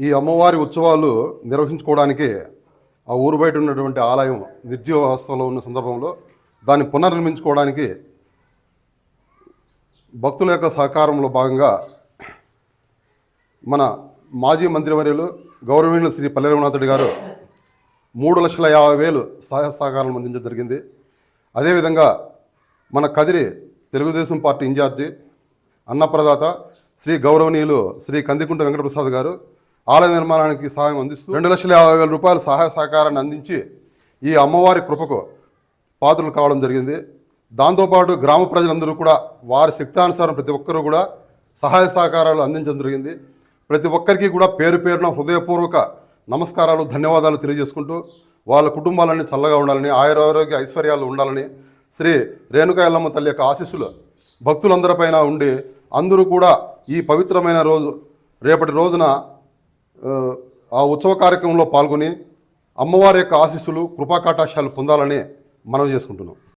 ఈ అమ్మవారి ఉత్సవాలు నిర్వహించుకోవడానికి ఆ ఊరు బయట ఉన్నటువంటి ఆలయం నిర్జీవావస్థలో ఉన్న సందర్భంలో దాన్ని పునర్నిర్మించుకోవడానికి భక్తుల యొక్క సహకారంలో భాగంగా మన మాజీ మంత్రివర్యులు గౌరవనీయులు శ్రీ పల్లె రఘునాథుడి గారు మూడు లక్షల యాభై వేలు సహాయ సహకారం అందించడం జరిగింది. అదేవిధంగా మన కదిరి తెలుగుదేశం పార్టీ ఇన్ఛార్జి అన్నప్రదాత శ్రీ గౌరవనీయులు శ్రీ కందికుంట వెంకటప్రసాద్ గారు ఆలయ నిర్మాణానికి సహాయం అందిస్తూ రెండు లక్షల యాభై వేల రూపాయల సహాయ సహకారాన్ని అందించి ఈ అమ్మవారి కృపకు పాత్రలు కావడం జరిగింది. దాంతోపాటు గ్రామ ప్రజలందరూ కూడా వారి శక్తానుసారం ప్రతి ఒక్కరూ కూడా సహాయ సహకారాలు అందించడం జరిగింది. ప్రతి ఒక్కరికి కూడా పేరు పేరున హృదయపూర్వక నమస్కారాలు ధన్యవాదాలు తెలియజేసుకుంటూ వాళ్ళ కుటుంబాలన్నీ చల్లగా ఉండాలని ఆయురారోగ్య ఐశ్వర్యాలు ఉండాలని శ్రీ రేణుకాయలమ్మ ఎల్లమ్మ తల్లి యొక్క ఆశీస్సులు భక్తులందరిపైన ఉండి అందరూ కూడా ఈ పవిత్రమైన రోజు రేపటి రోజున ఆ ఉత్సవ కార్యక్రమంలో పాల్గొని అమ్మవారి యొక్క ఆశీస్సులు కృపాకటాక్షాలు పొందాలని మనం చేసుకుంటున్నాం.